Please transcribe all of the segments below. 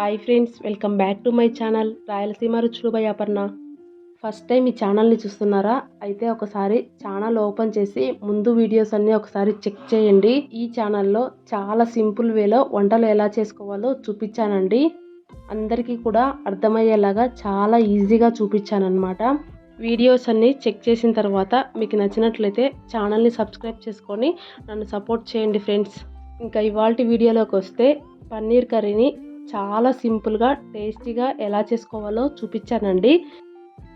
Hi friends welcome back to my channel Rayalaseema రుచులు by Aparna first time ఈ ఛానల్ని చూస్తున్నారా? అయితే ఒకసారి ఛానల్ ఓపెన్ చేసి ముందు వీడియోస్ అన్నీ ఒకసారి చెక్ చేయండి. ఈ ఛానల్లో చాలా సింపుల్ వేలో వంటలు ఎలా చేసుకోవాలో చూపించానండి. అందరికీ కూడా అర్థమయ్యేలాగా చాలా ఈజీగా చూపించానమాట వీడియోస్ అన్నీ చెక్ చేసిన తర్వాత మీకు నచ్చినట్లయితే ఛానల్ని సబ్స్క్రైబ్ చేసుకొని నన్ను సపోర్ట్ చేయండి ఫ్రెండ్స్ ఇంకా ఇవాళ వీడియోలోకి వస్తే పన్నీర్ కర్రీని చాలా సింపుల్గా టేస్టీగా ఎలా చేసుకోవాలో చూపించానండి.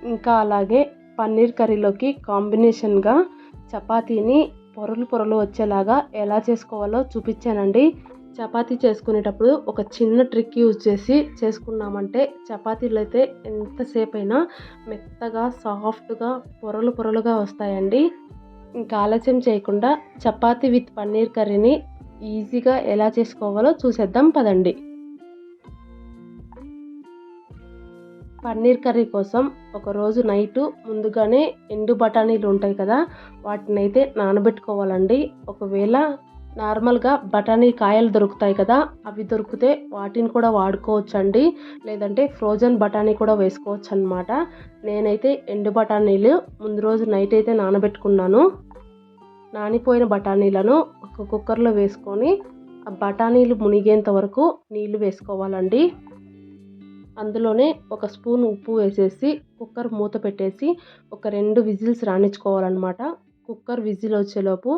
ఇంకా అలాగే పన్నీర్ కర్రీలోకి కాంబినేషన్గా చపాతీని పొరలు పొరలు వచ్చేలాగా ఎలా చేసుకోవాలో చూపించానండి. చపాతీ చేసుకునేటప్పుడు ఒక చిన్న ట్రిక్ యూజ్ చేసి చేసుకున్నామంటే చపాతీలు అయితే ఎంతసేపు అయినా మెత్తగా సాఫ్ట్గా పొరలు పొరలుగా వస్తాయండి. ఇంకా ఆలస్యం చేయకుండా చపాతీ విత్ పన్నీర్ కర్రీని ఈజీగా ఎలా చేసుకోవాలో చూసేద్దాం పదండి. పన్నీర్ కర్రీ కోసం ఒకరోజు నైటు ముందుగానే ఎండు బఠానీలు ఉంటాయి కదా వాటిని అయితే నానబెట్టుకోవాలండి. ఒకవేళ నార్మల్గా బఠానీ కాయలు దొరుకుతాయి కదా అవి దొరికితే వాటిని కూడా వాడుకోవచ్చు అండి లేదంటే ఫ్రోజన్ బఠానీ కూడా వేసుకోవచ్చు అనమాట నేనైతే ఎండు బఠానీలు ముందు రోజు నైట్ అయితే నానబెట్టుకున్నాను. నానిపోయిన బఠానీలను ఒక కుక్కర్లో వేసుకొని ఆ బఠానీలు మునిగేంత వరకు నీళ్ళు వేసుకోవాలండి. అందులోనే ఒక స్పూన్ ఉప్పు వేసేసి కుక్కర్ మూత పెట్టేసి ఒక రెండు విజిల్స్ రాణించుకోవాలన్నమాట. కుక్కర్ విజిల్ వచ్చేలోపు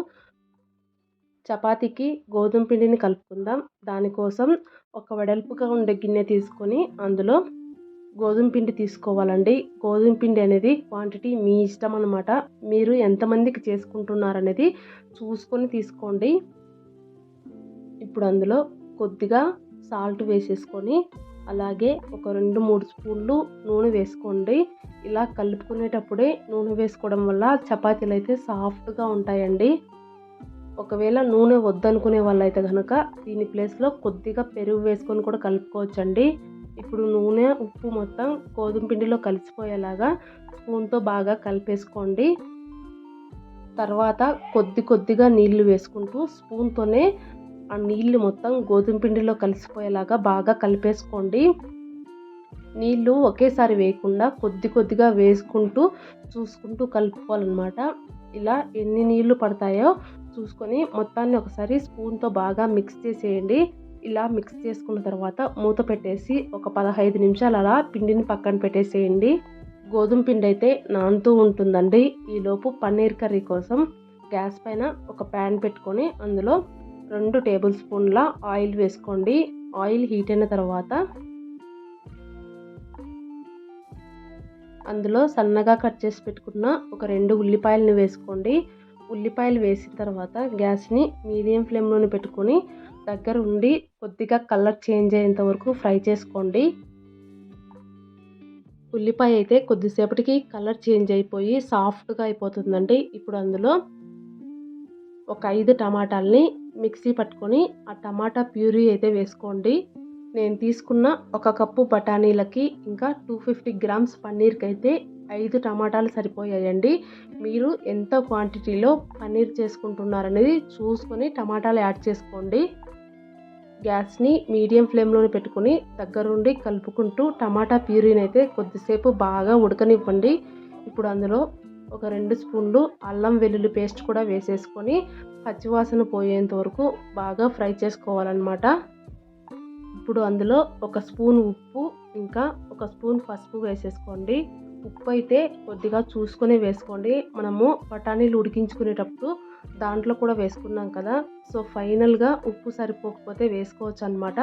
చపాతీకి గోధుమ పిండిని కలుపుకుందాం. దానికోసం ఒక వెడల్పుగా ఉండే గిన్నె తీసుకొని అందులో గోధుమ పిండి తీసుకోవాలండి. గోధుమ పిండి అనేది క్వాంటిటీ మీ ఇష్టం అనమాట మీరు ఎంతమందికి చేసుకుంటున్నారనేది చూసుకొని తీసుకోండి. ఇప్పుడు అందులో కొద్దిగా సాల్ట్ వేసేసుకొని అలాగే ఒక రెండు మూడు స్పూన్లు నూనె వేసుకోండి. ఇలా కలుపుకునేటప్పుడే నూనె వేసుకోవడం వల్ల చపాతీలు అయితే సాఫ్ట్గా ఉంటాయండి. ఒకవేళ నూనె వద్దనుకునే వాళ్ళైతే కనుక దీని ప్లేస్లో కొద్దిగా పెరుగు వేసుకొని కూడా కలుపుకోవచ్చండి. ఇప్పుడు నూనె ఉప్పు మొత్తం గోధుమ పిండిలో కలిసిపోయేలాగా స్పూన్తో బాగా కలిపేసుకోండి. తర్వాత కొద్ది కొద్దిగా నీళ్ళు వేసుకుంటూ స్పూన్తోనే ఆ నీళ్ళు మొత్తం గోధుమ పిండిలో కలిసిపోయేలాగా బాగా కలిపేసుకోండి. నీళ్ళు ఒకేసారి వేయకుండా కొద్ది కొద్దిగా వేసుకుంటూ చూసుకుంటూ కలుపుకోవాలన్నమాట. ఇలా ఎన్ని నీళ్ళు పడతాయో చూసుకొని మొత్తాన్ని ఒకసారి స్పూన్తో బాగా మిక్స్ చేసేయండి. ఇలా మిక్స్ చేసుకున్న తర్వాత మూత పెట్టేసి ఒక పదహైదు నిమిషాలు అలా పిండిని పక్కన పెట్టేసేయండి. గోధుమ పిండి అయితే నానుతూ ఉంటుందండి. ఈలోపు పన్నీర్ కర్రీ కోసం గ్యాస్ పైన ఒక ప్యాన్ పెట్టుకొని అందులో రెండు టేబుల్ స్పూన్ల ఆయిల్ వేసుకోండి. ఆయిల్ హీట్ అయిన తర్వాత అందులో సన్నగా కట్ చేసి పెట్టుకున్న ఒక రెండు ఉల్లిపాయలను వేసుకోండి. ఉల్లిపాయలు వేసిన తర్వాత గ్యాస్ని మీడియం ఫ్లేమ్లోనే పెట్టుకొని దగ్గర ఉండి కొద్దిగా కలర్ చేంజ్ అయ్యేంత వరకు ఫ్రై చేసుకోండి. ఉల్లిపాయ అయితే కొద్దిసేపటికి కలర్ చేంజ్ అయిపోయి సాఫ్ట్గా అయిపోతుందండి. ఇప్పుడు అందులో ఒక ఐదు టమాటాలని మిక్సీ పట్టుకొని ఆ టమాటా ప్యూరీ అయితే వేసుకోండి. నేను తీసుకున్న ఒక కప్పు బఠానీలకి ఇంకా టూ ఫిఫ్టీ గ్రామ్స్ పన్నీర్కి అయితే ఐదు టమాటాలు సరిపోయాయండి. మీరు ఎంత క్వాంటిటీలో పన్నీర్ చేసుకుంటున్నారనేది చూసుకొని టమాటాలు యాడ్ చేసుకోండి. గ్యాస్ని మీడియం ఫ్లేమ్లోనే పెట్టుకుని దగ్గరుండి కలుపుకుంటూ టమాటా ప్యూరీని అయితే కొద్దిసేపు బాగా ఉడకనివ్వండి. ఇప్పుడు అందులో ఒక రెండు స్పూన్లు అల్లం వెల్లుల్లి పేస్ట్ కూడా వేసేసుకొని పచ్చివాసన పోయేంత వరకు బాగా ఫ్రై చేసుకోవాలన్నమాట. ఇప్పుడు అందులో ఒక స్పూన్ ఉప్పు ఇంకా ఒక స్పూన్ పసుపు వేసేసుకోండి. ఉప్పు అయితే కొద్దిగా చూసుకొని వేసుకోండి. మనము బఠానీలు ఉడికించుకునేటప్పుడు దాంట్లో కూడా వేసుకున్నాం కదా. సో ఫైనల్గా ఉప్పు సరిపోకపోతే వేసుకోవచ్చు అనమాట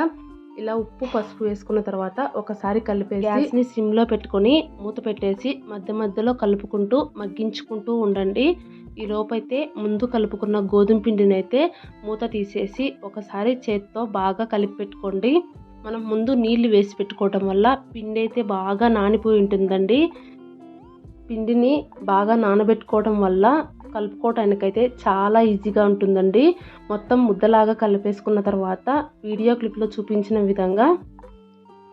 ఇలా ఉప్పు పసుపు వేసుకున్న తర్వాత ఒకసారి కలిపేసి గ్యాస్ని సిమ్లో పెట్టుకొని మూత పెట్టేసి మధ్య మధ్యలో కలుపుకుంటూ మగ్గించుకుంటూ ఉండండి. ఈ లోపైతే ముందు కలుపుకున్న గోధుమ పిండిని అయితే మూత తీసేసి ఒకసారి చేత్తో బాగా కలిపి పెట్టుకోండి. మనం ముందు నీళ్ళు వేసి పెట్టుకోవటం వల్ల పిండి అయితే బాగా నానిపోయి ఉంటుందండి. పిండిని బాగా నానబెట్టుకోవడం వల్ల కలుపుకోవటానికైతే చాలా ఈజీగా ఉంటుందండి. మొత్తం ముద్దలాగా కలిపేసుకున్న తర్వాత వీడియో క్లిప్లో చూపించిన విధంగా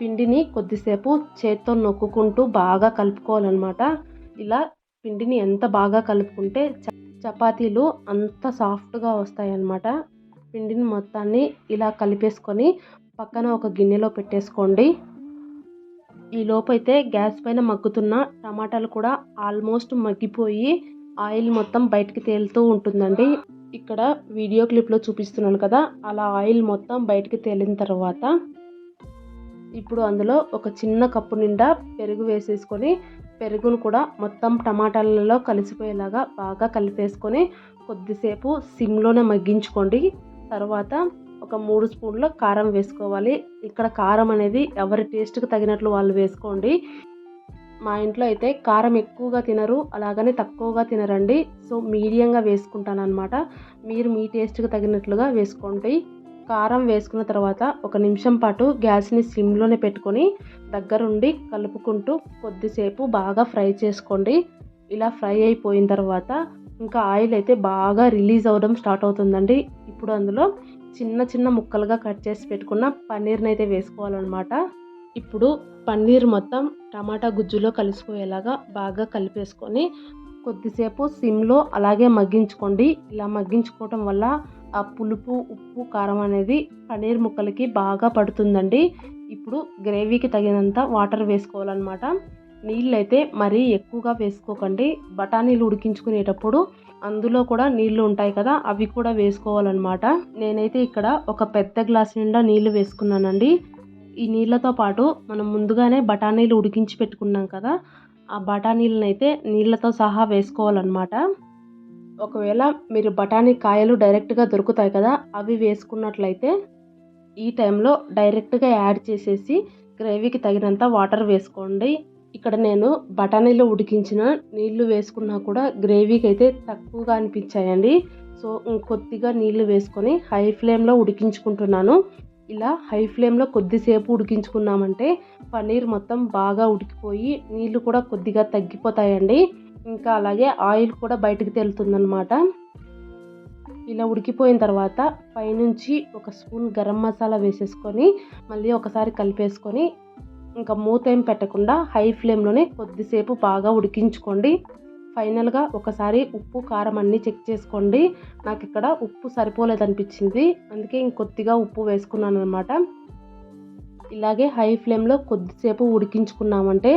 పిండిని కొద్దిసేపు చేత్తో నొక్కుకుంటూ బాగా కలుపుకోవాలన్నమాట. ఇలా పిండిని ఎంత బాగా కలుపుకుంటే చపాతీలు అంత సాఫ్ట్గా వస్తాయన్నమాట. పిండిని మొత్తాన్ని ఇలా కలిపేసుకొని పక్కన ఒక గిన్నెలో పెట్టేసుకోండి. ఈ లోపైతే గ్యాస్ పైన మగ్గుతున్న టమాటాలు కూడా ఆల్మోస్ట్ మగ్గిపోయి ఆయిల్ మొత్తం బయటికి తేలుతూ ఉంటుందండి. ఇక్కడ వీడియో క్లిప్లో చూపిస్తున్నాను కదా అలా ఆయిల్ మొత్తం బయటికి తేలిన తర్వాత ఇప్పుడు అందులో ఒక చిన్న కప్పు నిండా పెరుగు వేసేసుకొని పెరుగును కూడా మొత్తం టమాటాలలో కలిసిపోయేలాగా బాగా కలిపేసుకొని కొద్దిసేపు సిమ్లోనే మగ్గించుకోండి. తర్వాత ఒక మూడు స్పూన్ల కారం వేసుకోవాలి. ఇక్కడ కారం అనేది ఎవరి టేస్ట్కి తగినట్లు వాళ్ళు వేసుకోండి. మా ఇంట్లో అయితే కారం ఎక్కువగా తినరు అలాగని తక్కువగా తినరండి. సో మీడియంగా వేసుకుంటాను అనమాట మీరు మీ టేస్ట్కి తగినట్లుగా వేసుకోండి. కారం వేసుకున్న తర్వాత ఒక నిమిషం పాటు గ్యాస్ని సిమ్లోనే పెట్టుకొని దగ్గరుండి కలుపుకుంటూ కొద్దిసేపు బాగా ఫ్రై చేసుకోండి. ఇలా ఫ్రై అయిపోయిన తర్వాత ఇంకా ఆయిల్ అయితే బాగా రిలీజ్ అవ్వడం స్టార్ట్ అవుతుందండి. ఇప్పుడు అందులో చిన్న చిన్న ముక్కలుగా కట్ చేసి పెట్టుకున్న పన్నీర్ని అయితే వేసుకోవాలన్నమాట. ఇప్పుడు పన్నీర్ మొత్తం టమాటా గుజ్జులో కలిసిపోయేలాగా బాగా కలిపేసుకొని కొద్దిసేపు సిమ్లో అలాగే మగ్గించుకోండి. ఇలా మగ్గించుకోవటం వల్ల ఆ పులుపు ఉప్పు కారం అనేది పన్నీర్ ముక్కలకి బాగా పడుతుందండి. ఇప్పుడు గ్రేవీకి తగినంత వాటర్ వేసుకోవాలన్నమాట. నీళ్ళు అయితే మరీ ఎక్కువగా వేసుకోకండి. బఠానీలు ఉడికించుకునేటప్పుడు అందులో కూడా నీళ్ళు ఉంటాయి కదా అవి కూడా వేసుకోవాలన్నమాట. నేనైతే ఇక్కడ ఒక పెద్ద గ్లాస్ నిండా నీళ్ళు వేసుకున్నానండి. ఈ నీళ్ళతో పాటు మనం ముందుగానే బఠానీలు ఉడికించి పెట్టుకున్నాం కదా ఆ బఠానీలను అయితే నీళ్ళతో సహా వేసుకోవాలన్నమాట. ఒకవేళ మీరు బఠానీ కాయలు డైరెక్ట్గా దొరుకుతాయి కదా అవి వేసుకున్నట్లయితే ఈ టైంలో డైరెక్ట్గా యాడ్ చేసేసి గ్రేవీకి తగినంత వాటర్ వేసుకోండి. ఇక్కడ నేను బఠానీలు ఉడికించిన నీళ్ళు వేసుకున్నా కూడా గ్రేవీకి అయితే తక్కువగా అనిపించాయండి. సో కొద్దిగా నీళ్ళు వేసుకొని హై ఫ్లేమ్లో ఉడికించుకుంటున్నాను. ఇలా హై ఫ్లేమ్లో కొద్దిసేపు ఉడికించుకున్నామంటే పన్నీర్ మొత్తం బాగా ఉడికిపోయి నీళ్ళు కూడా కొద్దిగా తగ్గిపోతాయండి. ఇంకా అలాగే ఆయిల్ కూడా బయటకు తేలుతుందనమాట ఇలా ఉడికిపోయిన తర్వాత పైనుంచి ఒక స్పూన్ గరం మసాలా వేసేసుకొని మళ్ళీ ఒకసారి కలిపేసుకొని ఇంకా మూత ఏం పెట్టకుండా హై ఫ్లేమ్లోనే కొద్దిసేపు బాగా ఉడికించుకోండి. ఫైనల్గా ఒకసారి ఉప్పు కారం అన్నీ చెక్ చేసుకోండి. నాకు ఇక్కడ ఉప్పు సరిపోలేదు అనిపించింది అందుకే ఇంకొద్దిగా ఉప్పు వేసుకున్నాను అనమాట ఇలాగే హై ఫ్లేమ్లో కొద్దిసేపు ఉడికించుకున్నామంటే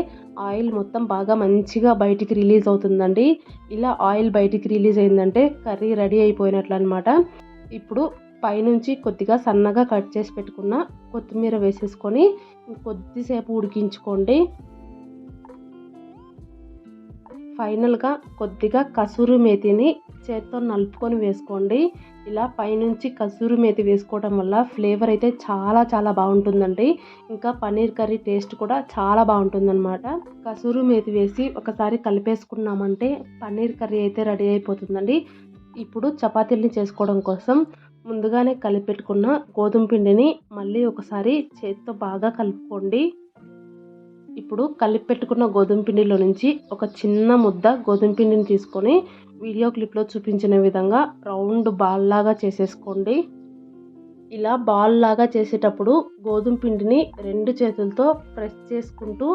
ఆయిల్ మొత్తం బాగా మంచిగా బయటికి రిలీజ్ అవుతుందండి. ఇలా ఆయిల్ బయటికి రిలీజ్ అయిందంటే కర్రీ రెడీ అయిపోయినట్లు అనమాట ఇప్పుడు పైనుంచి కొద్దిగా సన్నగా కట్ చేసి పెట్టుకున్న కొత్తిమీర వేసేసుకొని కొద్దిసేపు ఉడికించుకోండి. ఫైనల్గా కొద్దిగా కసూరి మేతిని చేత్తో నలుపుకొని వేసుకోండి. ఇలా పైనుంచి కసూరి మేతి వేసుకోవడం వల్ల ఫ్లేవర్ అయితే చాలా చాలా బాగుంటుందండి. ఇంకా పన్నీర్ కర్రీ టేస్ట్ కూడా చాలా బాగుంటుందన్నమాట. కసూరి మేతి వేసి ఒకసారి కలిపేసుకున్నామంటే పన్నీర్ కర్రీ అయితే రెడీ అయిపోతుందండి. ఇప్పుడు చపాతీల్ని చేసుకోవడం కోసం ముందుగానే కలిపెట్టుకున్న గోధుమ పిండిని మళ్ళీ ఒకసారి చేత్తో బాగా కలుపుకోండి. ఇప్పుడు కలిపి పెట్టుకున్న గోధుమ పిండిలో నుంచి ఒక చిన్న ముద్ద గోధుమ పిండిని తీసుకొని వీడియో క్లిప్లో చూపించిన విధంగా రౌండ్ బాల్ లాగా చేసేసుకోండి. ఇలా బాల్ లాగా చేసేటప్పుడు గోధుమ పిండిని రెండు చేతులతో ప్రెస్ చేసుకుంటూ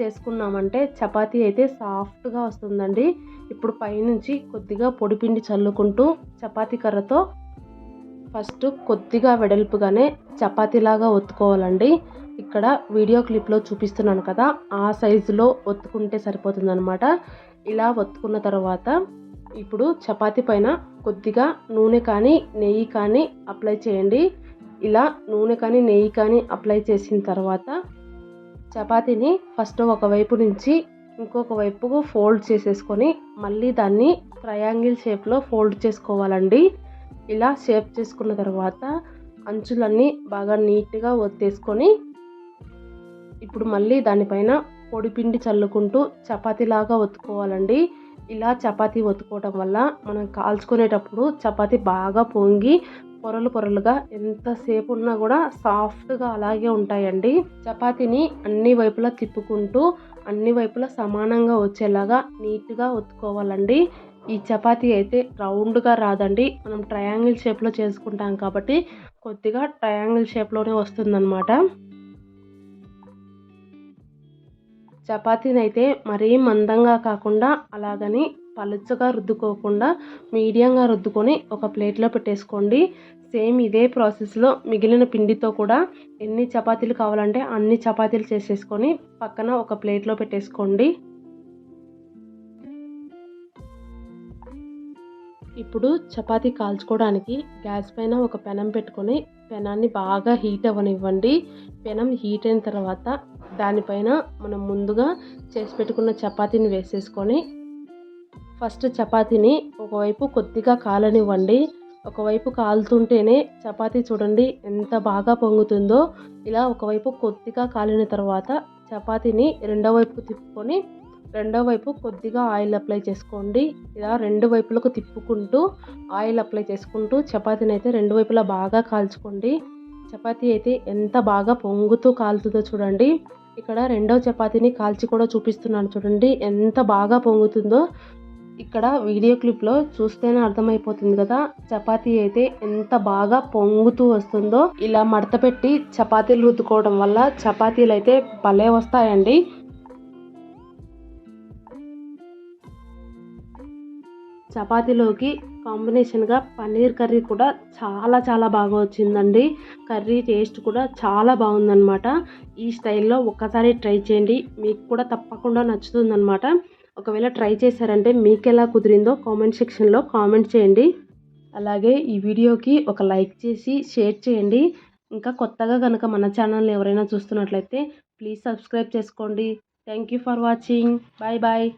చేసుకున్నామంటే చపాతీ అయితే సాఫ్ట్గా వస్తుందండి. ఇప్పుడు పైనుంచి కొద్దిగా పొడిపిండి చల్లుకుంటూ చపాతీ కర్రతో ఫస్ట్ కొద్దిగా వెడల్పుగానే చపాతీలాగా ఒత్తుకోవాలండి. ఇక్కడ వీడియో క్లిప్లో చూపిస్తున్నాను కదా ఆ సైజులో ఒత్తుకుంటే సరిపోతుందనమాట ఇలా ఒత్తుకున్న తర్వాత ఇప్పుడు చపాతీ పైన కొద్దిగా నూనె కానీ నెయ్యి కానీ అప్లై చేయండి. ఇలా నూనె కానీ నెయ్యి కానీ అప్లై చేసిన తర్వాత చపాతీని ఫస్ట్ ఒకవైపు నుంచి ఇంకొక వైపుకు ఫోల్డ్ చేసేసుకొని మళ్ళీ దాన్ని ట్రయాంగిల్ షేప్లో ఫోల్డ్ చేసుకోవాలండి. ఇలా షేప్ చేసుకున్న తర్వాత అంచులన్నీ బాగా నీట్గా ఒత్తేసుకొని ఇప్పుడు మళ్ళీ దానిపైన పొడిపిండి చల్లుకుంటూ చపాతీలాగా ఒత్తుకోవాలండి. ఇలా చపాతీ ఒత్తుకోవడం వల్ల మనం కాల్చుకునేటప్పుడు చపాతీ బాగా పొంగి పొరలు పొరలుగా ఎంతసేపు ఉన్నా కూడా సాఫ్ట్గా అలాగే ఉంటాయండి. చపాతీని అన్ని వైపులా తిప్పుకుంటూ అన్ని వైపులా సమానంగా వచ్చేలాగా నీట్గా ఒత్తుకోవాలండి. ఈ చపాతీ అయితే రౌండ్గా రాదండి. మనం ట్రయాంగిల్ షేప్లో చేసుకుంటాం కాబట్టి కొద్దిగా ట్రయాంగిల్ షేప్లోనే వస్తుందన్నమాట. చపాతీని అయితే మరీ మందంగా కాకుండా అలాగని పలుచగా రుద్దుకోకుండా మీడియంగా రుద్దుకొని ఒక ప్లేట్లో పెట్టేసుకోండి. సేమ్ ఇదే ప్రాసెస్లో మిగిలిన పిండితో కూడా ఎన్ని చపాతీలు కావాలంటే అన్ని చపాతీలు చేసేసుకొని పక్కన ఒక ప్లేట్లో పెట్టేసుకోండి. ఇప్పుడు చపాతీ కాల్చుకోవడానికి గ్యాస్ పైన ఒక పెనం పెట్టుకొని పెనాన్ని బాగా హీట్ అవ్వనివ్వండి. పెనం హీట్ అయిన తర్వాత దానిపైన మనం ముందుగా చేసి పెట్టుకున్న చపాతీని వేసేసుకొని ఫస్ట్ చపాతీని ఒకవైపు కొద్దిగా కాలనివ్వండి. ఒకవైపు కాలుతుంటేనే చపాతీ చూడండి ఎంత బాగా పొంగుతుందో. ఇలా ఒకవైపు కొద్దిగా కాలిన తర్వాత చపాతీని రెండో వైపు తిప్పుకొని రెండో వైపు కొద్దిగా ఆయిల్ అప్లై చేసుకోండి. ఇలా రెండు వైపులకు తిప్పుకుంటూ ఆయిల్ అప్లై చేసుకుంటూ చపాతీని అయితే రెండు వైపులా బాగా కాల్చుకోండి. చపాతీ అయితే ఎంత బాగా పొంగుతూ కాలుతుందో చూడండి. ఇక్కడ రెండో చపాతీని కాల్చి కూడా చూపిస్తున్నాను చూడండి. ఎంత బాగా పొంగుతుందో ఇక్కడ వీడియో క్లిప్లో చూస్తేనే అర్థమైపోతుంది కదా. చపాతీ అయితే ఎంత బాగా పొంగుతూ వస్తుందో. ఇలా మడత పెట్టి చపాతీలు రుద్దుకోవడం వల్ల చపాతీలు అయితే భలే వస్తాయండి. చపాతీలోకి కాంబినేషన్గా పన్నీర్ కర్రీ కూడా చాలా చాలా బాగా వచ్చిందండి. కర్రీ టేస్ట్ కూడా చాలా బాగుందన్నమాట. ఈ స్టైల్లో ఒక్కసారి ట్రై చేయండి. మీకు కూడా తప్పకుండా నచ్చుతుందన్నమాట. ఒకవేళ ట్రై చేశారంటే మీకు ఎలా కుదిరిందో కామెంట్ సెక్షన్లో కామెంట్ చేయండి. అలాగే ఈ వీడియోకి ఒక లైక్ చేసి షేర్ చేయండి. ఇంకా కొత్తగా కనుక మన ఛానల్ని ఎవరైనా చూస్తున్నట్లయితే ప్లీజ్ సబ్స్క్రైబ్ చేసుకోండి. Thank you for watching. Bye bye.